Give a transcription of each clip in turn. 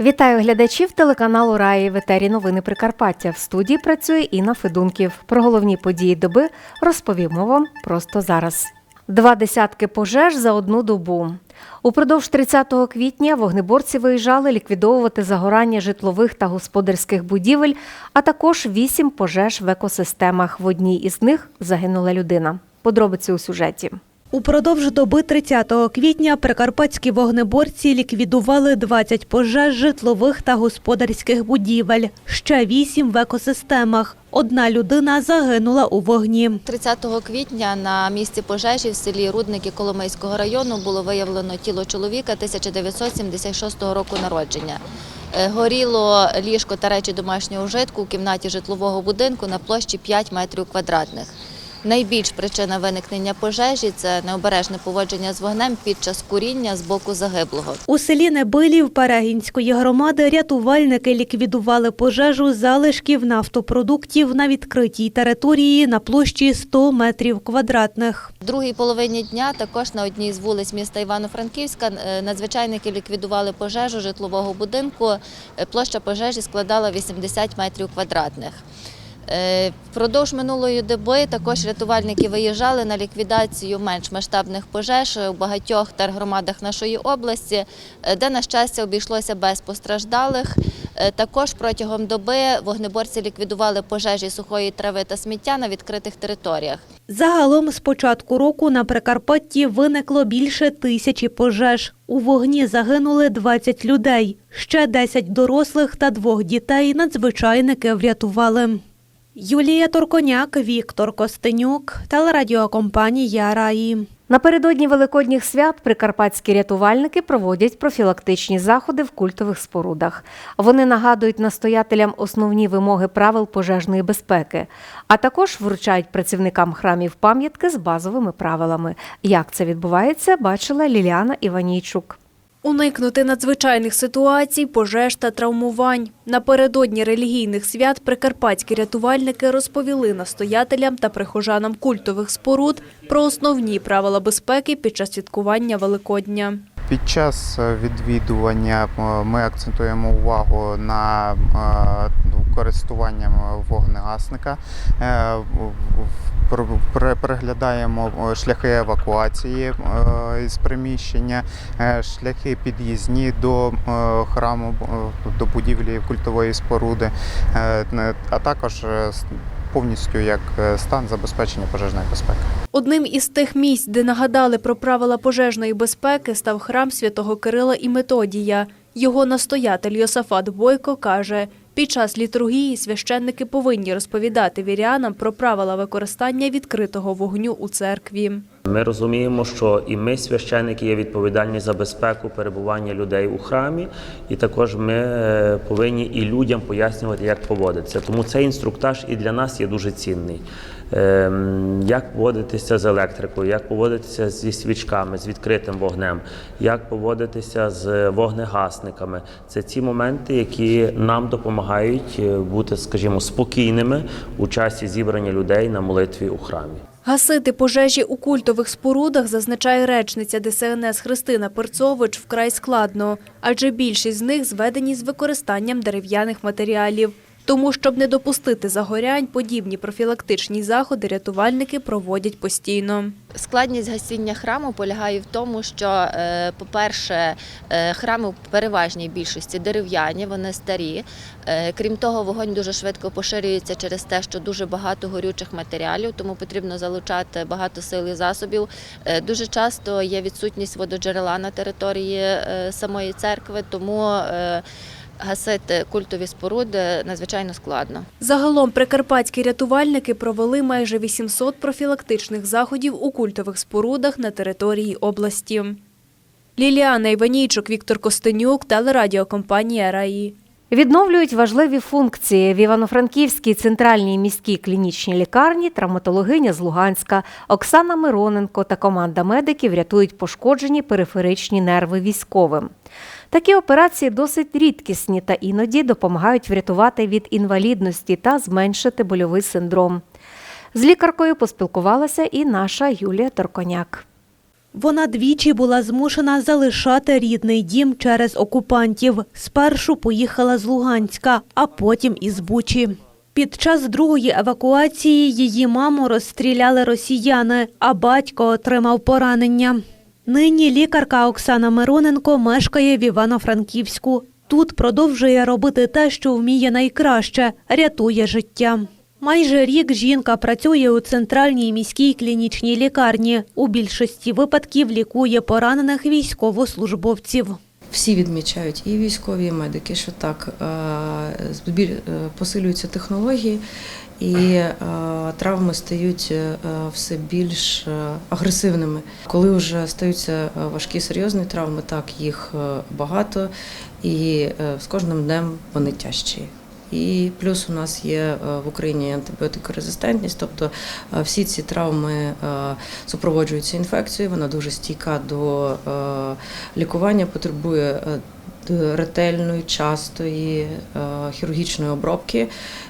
Вітаю глядачів телеканалу Раї в новини Прикарпаття. В студії працює Інна Федунків. Про головні події доби розповімо вам просто зараз. Два десятки пожеж за одну добу. Упродовж 30 квітня вогнеборці виїжджали ліквідовувати загорання житлових та господарських будівель, а також вісім пожеж в екосистемах. В одній із них загинула людина. Подробиці у сюжеті. Упродовж доби 30 квітня прикарпатські вогнеборці ліквідували 20 пожеж житлових та господарських будівель, ще 8 в екосистемах. Одна людина загинула у вогні. 30 квітня на місці пожежі в селі Рудники Коломийського району було виявлено тіло чоловіка 1976 року народження. Е, Горіло ліжко та речі домашнього вжитку у кімнаті житлового будинку на площі 5 метрів квадратних. Найбільш причина виникнення пожежі це необережне поводження з вогнем під час куріння з боку загиблого. У селі Небилів Перегінської громади рятувальники ліквідували пожежу залишків нафтопродуктів на відкритій території на площі 100 метрів квадратних. В другій половині дня також на одній з вулиць міста Івано-Франківська е, надзвичайники ліквідували пожежу житлового будинку. Е, Площа пожежі складала 80 метрів квадратних. Е, Впродовж минулої доби також рятувальники виїжджали на ліквідацію менш масштабних пожеж у багатьох тергромадах нашої області, е, де, на щастя, обійшлося без постраждалих. Е, Також протягом доби вогнеборці ліквідували пожежі сухої трави та сміття на відкритих територіях. Загалом з початку року на Прикарпатті виникло більше тисячі пожеж. У вогні загинули 20 людей. Ще 10 дорослих та двох дітей надзвичайники врятували. Юлія Торконяк, Віктор Костенюк, телерадіокомпанія Раї. Напередодні великодніх свят прикарпатські рятувальники проводять профілактичні заходи в культових спорудах. Вони нагадують настоятелям основні вимоги правил пожежної безпеки, а також вручають працівникам храмів пам'ятки з базовими правилами. Як це відбувається, бачила Ліліана Іванійчук. Уникнути надзвичайних ситуацій, пожеж та травмувань. Напередодні релігійних свят прикарпатські рятувальники розповіли настоятелям та прихожанам культових споруд про основні правила безпеки під час святкування Великодня. Під час е, відвідування ми акцентуємо увагу на е, користуванням вогнегасника, е, переглядаємо е, шляхи евакуації е, із приміщення, е, шляхи під'їзні до храму, до будівлі культової споруди, а також повністю як стан забезпечення пожежної безпеки. Одним із тих місць, де нагадали про правила пожежної безпеки, став храм святого Кирила і Методія. Його настоятель Йосафат Бойко каже, під час літургії священники повинні розповідати вірянам про правила використання відкритого вогню у церкві. Ми розуміємо, що і ми, священники, є відповідальні за безпеку перебування людей у храмі, і також ми е, повинні і людям пояснювати, як поводитися. Тому цей інструктаж і для нас є дуже цінний. Ем, Як поводитися з електрикою, як поводитися зі свічками, з відкритим вогнем, як поводитися з вогнегасниками. Це ці моменти, які нам допомагають е, бути, скажімо, спокійними у часі зібрання людей на молитві у храмі. Гасити пожежі у культових спорудах, зазначає речниця ДСНС Христина Перцович, вкрай складно, адже більшість з них зведені з використанням дерев'яних матеріалів. Тому, щоб не допустити загорянь, подібні профілактичні заходи рятувальники проводять постійно. Складність гасіння храму полягає в тому, що, е, по-перше, е, храми в переважній більшості дерев'яні, вони старі. Е, Крім того, вогонь дуже швидко поширюється через те, що дуже багато горючих матеріалів, тому потрібно залучати багато сил і засобів. Дуже часто є відсутність вододжерела на території самої церкви, тому гасити культові споруди надзвичайно складно. Загалом прикарпатські рятувальники провели майже 800 профілактичних заходів у культових спорудах на території області. Ліліана Іванійчук, Віктор Костенюк, телерадіокомпанія Раї. Відновлюють важливі функції в Івано-Франківській центральній міській клінічній лікарні травматологиня з Луганська Оксана Мироненко та команда медиків рятують пошкоджені периферичні нерви військовим. Такі операції досить рідкісні та іноді допомагають врятувати від інвалідності та зменшити больовий синдром. З лікаркою поспілкувалася і наша Юлія Торконяк. Вона двічі була змушена залишати рідний дім через окупантів. Спершу поїхала з Луганська, а потім із Бучі. Під час другої евакуації її маму розстріляли росіяни, а батько отримав поранення. Нині лікарка Оксана Мироненко мешкає в Івано-Франківську. Тут продовжує робити те, що вміє найкраще рятує життя. Майже рік жінка працює у центральній міській клінічній лікарні. У більшості випадків лікує поранених військовослужбовців. Всі відмічають, і військові, і медики, що так е, е, посилюються технології, і е, травми стають е, все більш е, агресивними. Коли вже стаються важкі серйозні травми, так їх багато, і з кожним днем вони тяжчі. І плюс у нас є в Україні антибіотикорезистентність, тобто всі ці травми супроводжуються інфекцією, вона дуже стійка до лікування, потребує ретельної, частої е, хірургічної обробки.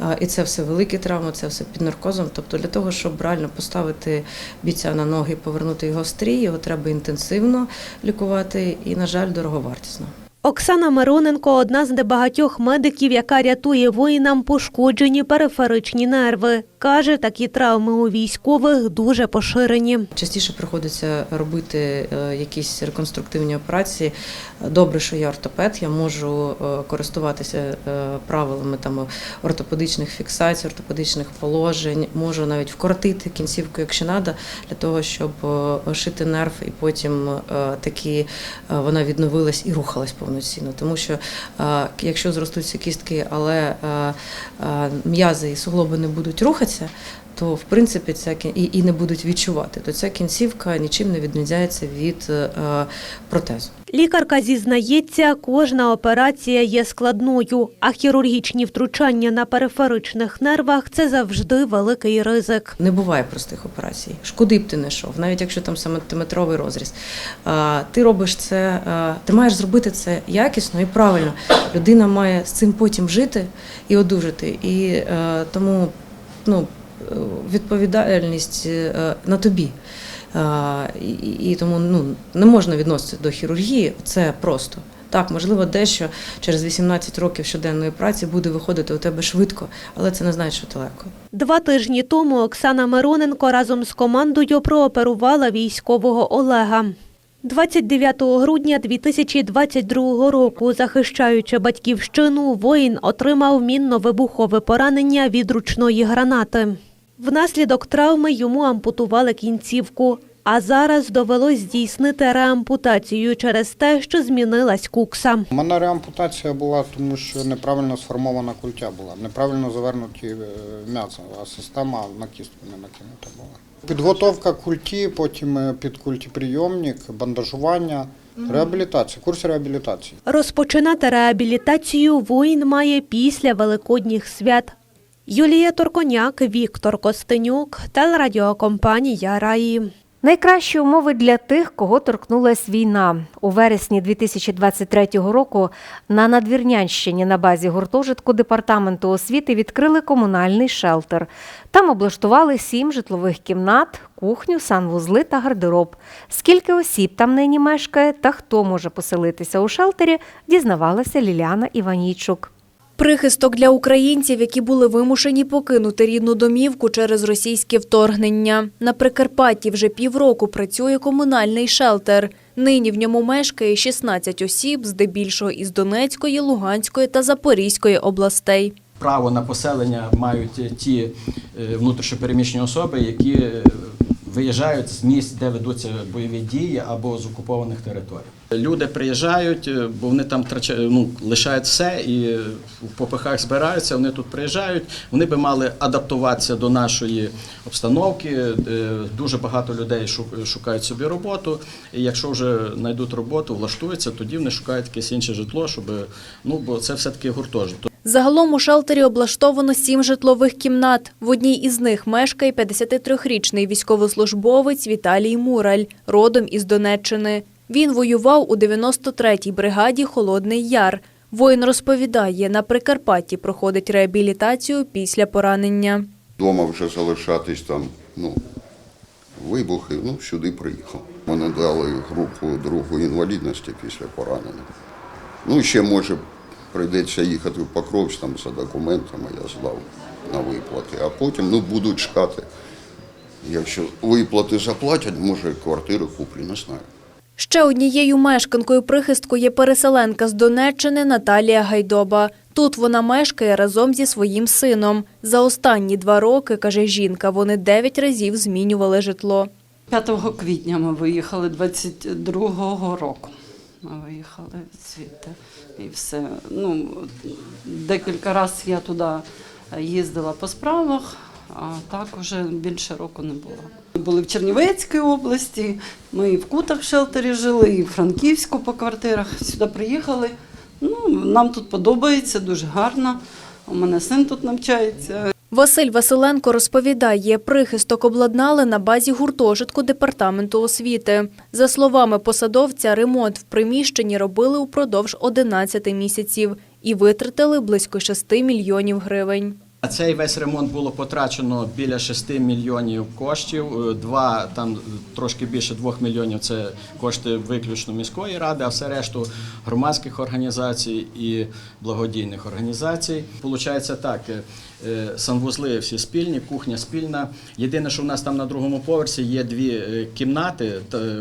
Е, І це все великі травми, це все під наркозом. Тобто для того, щоб реально поставити бійця на ноги і повернути його в стрій, його треба інтенсивно лікувати і, на жаль, дороговартісно. Оксана Мироненко одна з небагатьох медиків, яка рятує воїнам пошкоджені периферичні нерви. Каже, такі травми у військових дуже поширені. Частіше приходиться робити е, якісь реконструктивні операції. Добре, що я ортопед, я можу е, користуватися е, правилами там ортопедичних фіксацій, ортопедичних положень, можу навіть вкоротити кінцівку, якщо треба, для того, щоб е, шити нерв і потім таки вона відновилась і рухалась повноцінно. Тому що якщо зростуться кістки, але м'язи і суглоби не будуть рухатися, то в принципі ця і, і не будуть відчувати, то ця кінцівка нічим не відрізняється від е, протезу. Лікарка зізнається, кожна операція є складною, а хірургічні втручання на периферичних нервах це завжди великий ризик. Не буває простих операцій. Шкуди б ти не йшов, навіть якщо там сантиметровий розріз. Ти робиш це, ти маєш зробити це якісно і правильно. Людина має з цим потім жити і одужати. І е, тому ну, е, відповідальність е, на тобі. А, і, тому ну, не можна відноситися до хірургії, це просто. Так, можливо, дещо через 18 років щоденної праці буде виходити у тебе швидко, але це не значить, що це легко. Два тижні тому Оксана Мироненко разом з командою прооперувала військового Олега. 29 грудня 2022 року, захищаючи батьківщину, воїн отримав мінно-вибухове поранення від ручної гранати. Внаслідок травми йому ампутували кінцівку, а зараз довелось здійснити реампутацію через те, що змінилась кукса. У мене реампутація була, тому що неправильно сформована культя була, неправильно завернуті е, м'ясо, а система на кістку не накинута була. Підготовка культі, потім е, під культіприйомник, бандажування, реабілітація, курс реабілітації. Розпочинати реабілітацію воїн має після великодніх свят. Юлія Торконяк, Віктор Костенюк, телерадіокомпанія Раї. Найкращі умови для тих, кого торкнулась війна. У вересні 2023 року на Надвірнянщині на базі гуртожитку департаменту освіти відкрили комунальний шелтер. Там облаштували сім житлових кімнат, кухню, санвузли та гардероб. Скільки осіб там нині мешкає та хто може поселитися у шелтері, дізнавалася Ліляна Іванійчук. Прихисток для українців, які були вимушені покинути рідну домівку через російське вторгнення. На Прикарпатті вже півроку працює комунальний шелтер. Нині в ньому мешкає 16 осіб, здебільшого із Донецької, Луганської та Запорізької областей. право на поселення мають ті е, внутрішньопереміщені особи, які е, виїжджають з місць, де ведуться бойові дії або з окупованих територій. Люди приїжджають, е, бо вони там втрачають, ну, лишають все і в попихах збираються. Вони тут приїжджають. Вони би мали адаптуватися до нашої обстановки. Е, Дуже багато людей шу- шукають собі роботу. І якщо вже знайдуть роботу, влаштуються, тоді вони шукають якесь інше житло, щоб ну бо це все таки гуртожиток. Загалом у шелтері облаштовано сім житлових кімнат. В одній із них мешкає 53-річний військовослужбовець Віталій Мураль, родом із Донеччини. Він воював у 93-й бригаді Холодний Яр. Воїн розповідає, на Прикарпатті проходить реабілітацію після поранення. Дома вже залишатись там, ну, вибухи, ну, сюди приїхав. Мене дали групу другої інвалідності після поранення. Ну, ще може прийдеться їхати в Покровськ там за документами, я здав на виплати, а потім ну, будуть чекати. Якщо виплати заплатять, може квартиру куплю, не знаю. Ще однією мешканкою прихистку є переселенка з Донеччини Наталія Гайдоба. Тут вона мешкає разом зі своїм сином. За останні два роки, каже жінка, вони дев'ять разів змінювали житло. 5 квітня ми виїхали 22-го року. Ми виїхали звідти і все. Ну, декілька разів я туди їздила по справах, а так уже більше року не було. Ми були в Чернівецькій області, ми і в Кутах в шелтері жили, і в Франківську по квартирах. Сюди приїхали. Ну, нам тут подобається, дуже гарно. У мене син тут навчається. Василь Василенко розповідає, прихисток обладнали на базі гуртожитку департаменту освіти. За словами посадовця, ремонт в приміщенні робили упродовж 11 місяців і витратили близько 6 мільйонів гривень. На цей весь ремонт було потрачено біля 6 мільйонів коштів. Е, Два там трошки більше 2 мільйонів це кошти виключно міської ради, а все решту громадських організацій і благодійних організацій. Получається так. е, е, Санвузли всі спільні, кухня спільна. Єдине, що в нас там на другому поверсі є дві кімнати.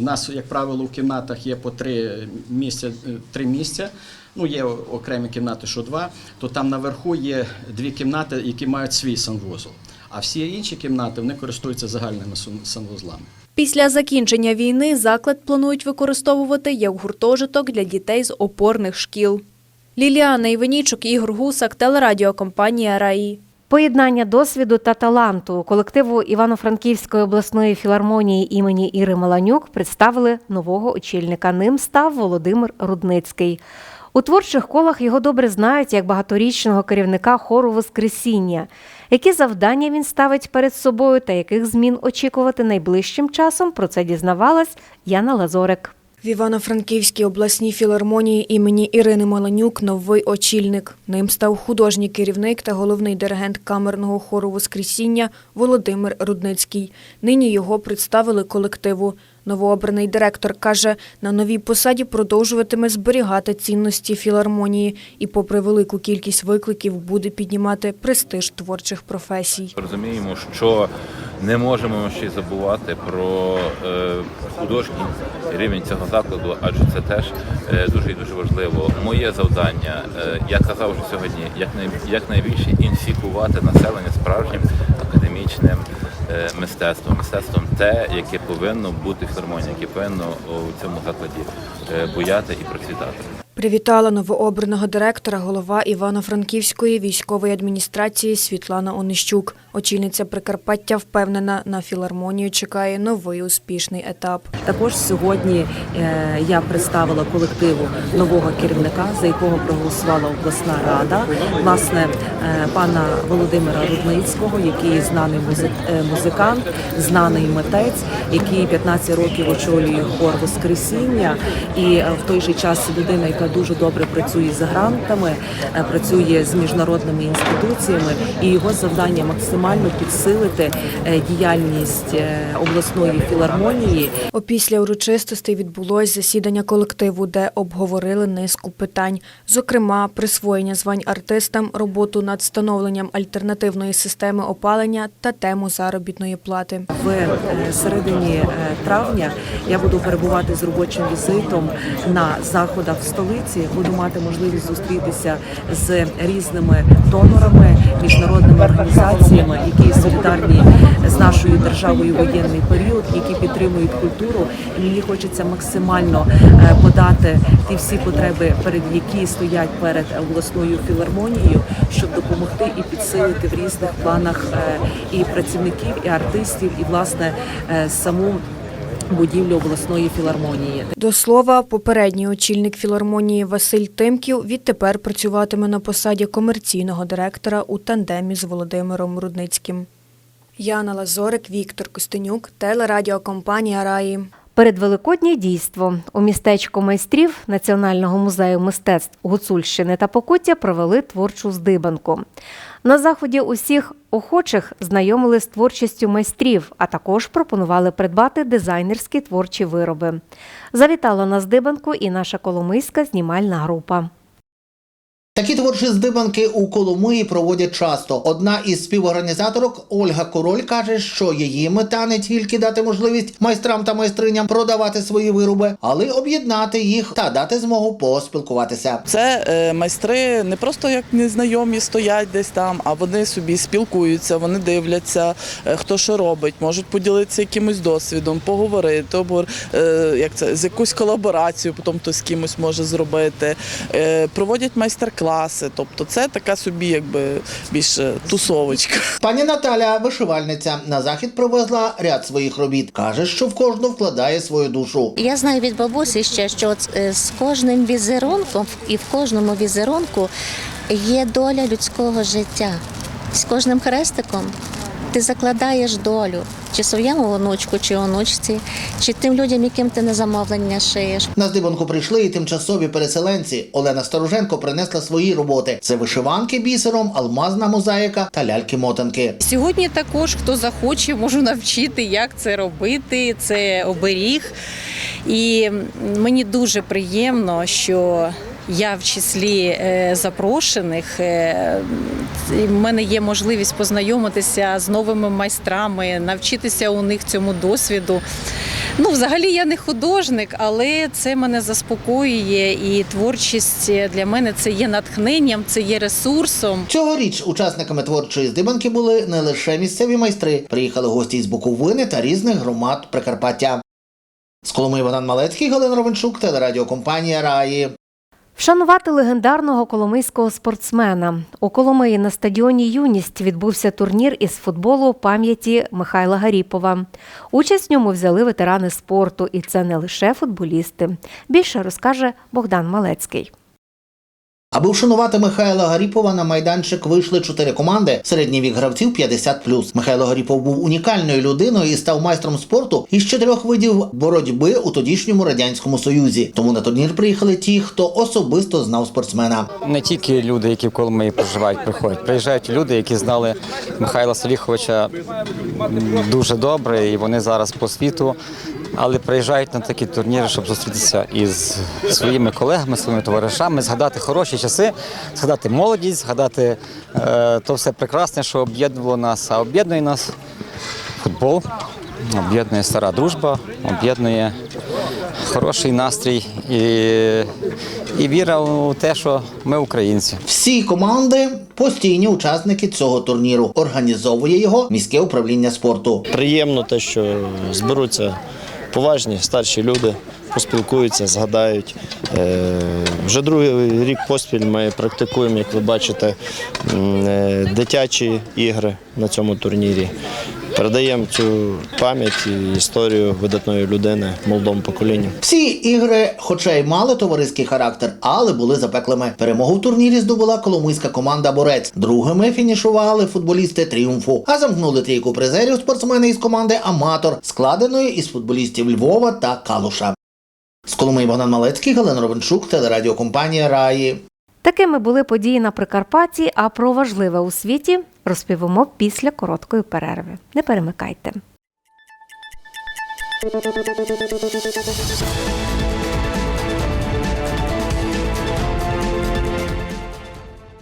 У нас, як правило, в кімнатах є по три місця, три місця. Ну, є окремі кімнати, що два, то там наверху є дві кімнати, які мають свій санвузол. А всі інші кімнати вони користуються загальними санвузлами. Після закінчення війни заклад планують використовувати як гуртожиток для дітей з опорних шкіл. Ліліана Іванічук, Ігор Гусак, телерадіокомпанія «Раї». Поєднання досвіду та таланту колективу Івано-Франківської обласної філармонії імені Іри Маланюк представили нового очільника. Ним став Володимир Рудницький. У творчих колах його добре знають як багаторічного керівника хору Воскресіння. Які завдання він ставить перед собою та яких змін очікувати найближчим часом? Про це дізнавалась Яна Лазорик. В Івано-Франківській обласній філармонії імені Ірини Маланюк новий очільник. Ним став художній керівник та головний диригент камерного хору Воскресіння Володимир Рудницький. Нині його представили колективу. Новообраний директор каже, на новій посаді продовжуватиме зберігати цінності філармонії і, попри велику кількість викликів, буде піднімати престиж творчих професій. Розуміємо, що не можемо ще забувати про е, художній рівень цього закладу, адже це теж е, дуже і дуже важливо. Моє завдання, е, я казав вже сьогодні, якнай, якнайбільше інфікувати населення справжнім академічним е, мистецтвом, мистецтвом те, яке повинно бути в гармонії, яке повинно у цьому закладі е, бояти і процвітати. Привітала новообраного директора голова Івано-Франківської військової адміністрації Світлана Онищук. Очільниця Прикарпаття впевнена, на філармонію чекає новий успішний етап. Також сьогодні е, я представила колективу нового керівника, за якого проголосувала обласна рада, власне е, пана Володимира Рудницького, який знаний е, музикант, знаний митець, який 15 років очолює хор Воскресіння, і в той же час людина, яка дуже добре працює з грантами, е, працює з міжнародними інституціями, і його завдання максимально підсилити е, діяльність е, обласної філармонії Опісля урочистостей відбулось засідання колективу, де обговорили низку питань, зокрема присвоєння звань артистам, роботу над встановленням альтернативної системи опалення та тему заробітної плати. В середині травня я буду перебувати з робочим візитом на заходах в столиці. Столиці. Буду мати можливість зустрітися з різними донорами, міжнародними організаціями, які солідарні з нашою державою воєнний період, які підтримують культуру. І мені хочеться максимально е, подати ті всі потреби, перед які стоять перед обласною філармонією, щоб допомогти і підсилити в різних планах е, і працівників, і артистів, і власне е, саму будівлю обласної філармонії. До слова, попередній очільник філармонії Василь Тимків відтепер працюватиме на посаді комерційного директора у тандемі з Володимиром Рудницьким. Яна Лазорик, Віктор Костенюк, телерадіокомпанія Раї. Передвеликоднє дійство у містечку майстрів Національного музею мистецтв Гуцульщини та Покуття провели творчу здибанку. На заході усіх охочих знайомили з творчістю майстрів, а також пропонували придбати дизайнерські творчі вироби. Завітала на здибанку і наша коломийська знімальна група. Такі творчі здибанки у Коломиї проводять часто. Одна із співорганізаторок Ольга Король каже, що її мета не тільки дати можливість майстрам та майстриням продавати свої вироби, але й об'єднати їх та дати змогу поспілкуватися. Це е, майстри не просто як незнайомі стоять десь там, а вони собі спілкуються, вони дивляться, е, хто що робить, можуть поділитися якимось досвідом, поговорити, обгор, е, як це, з якусь колаборацію, потім хтось з кимось може зробити. Е, проводять майстер-класи. Тобто це така собі, якби більше тусовочка. Пані Наталя, вишивальниця, на захід привезла ряд своїх робіт. каже, що в кожну вкладає свою душу. Я знаю від бабусі ще, що от, е, з кожним візерунком і в кожному візерунку є доля людського життя. З кожним хрестиком ти закладаєш долю чи своєму онучку, чи онучці, чи тим людям, яким ти на замовлення шиєш. На здибанку прийшли і тимчасові переселенці. Олена Староженко принесла свої роботи: це вишиванки бісером, алмазна мозаїка та ляльки-мотанки. Сьогодні також, хто захоче, можу навчити, як це робити. Це оберіг. І мені дуже приємно, що я в числі е, запрошених. Е, В мене є можливість познайомитися з новими майстрами, навчитися у них цьому досвіду. Ну, взагалі я не художник, але це мене заспокоює, і творчість для мене це є натхненням, це є ресурсом. Цьогоріч учасниками творчої здибанки були не лише місцеві майстри, приїхали гості із Буковини та різних громад Прикарпаття. З Коломиї Богдан Малецький, Галина Ровенчук, телерадіокомпанія Раї. Вшанувати легендарного коломийського спортсмена у Коломиї на стадіоні Юність відбувся турнір із футболу пам'яті Михайла Гаріпова. Участь в ньому взяли ветерани спорту, і це не лише футболісти. Більше розкаже Богдан Малецький. Аби вшанувати Михайла Гаріпова на майданчик вийшли чотири команди. Середній вік гравців 50+. Михайло Гаріпов був унікальною людиною і став майстром спорту із чотирьох видів боротьби у тодішньому радянському союзі. Тому на турнір приїхали ті, хто особисто знав спортсмена. Не тільки люди, які в Коломиї проживають, приходять. Приїжджають люди, які знали Михайла Саліховича дуже добре, і вони зараз по світу. Але приїжджають на такі турніри, щоб зустрітися із своїми колегами, своїми товаришами, згадати хороші часи, згадати молодість, згадати е, то все прекрасне, що об'єднувало нас, а об'єднує нас футбол, об'єднує стара дружба, об'єднує хороший настрій і, і віра у те, що ми українці. Всі команди постійні учасники цього турніру. Організовує його міське управління спорту. Приємно те, що зберуться поважні старші люди, поспілкуються, згадають. Е, Вже другий рік поспіль ми практикуємо, як ви бачите, е, дитячі ігри на цьому турнірі. Передаємо цю пам'ять і історію видатної людини молодому поколінню. Всі ігри, хоча й мали товариський характер, але були запеклими. Перемогу в турнірі здобула коломийська команда Борець. Другими фінішували футболісти тріумфу, а замкнули трійку призерів спортсмени із команди Аматор, складеної із футболістів Львова та Калуша. З Коломиї Богдан Малецький, Галина Ровенчук, телерадіокомпанія Раї. Такими були події на Прикарпатті, а про важливе у світі розповімо після короткої перерви. Не перемикайте.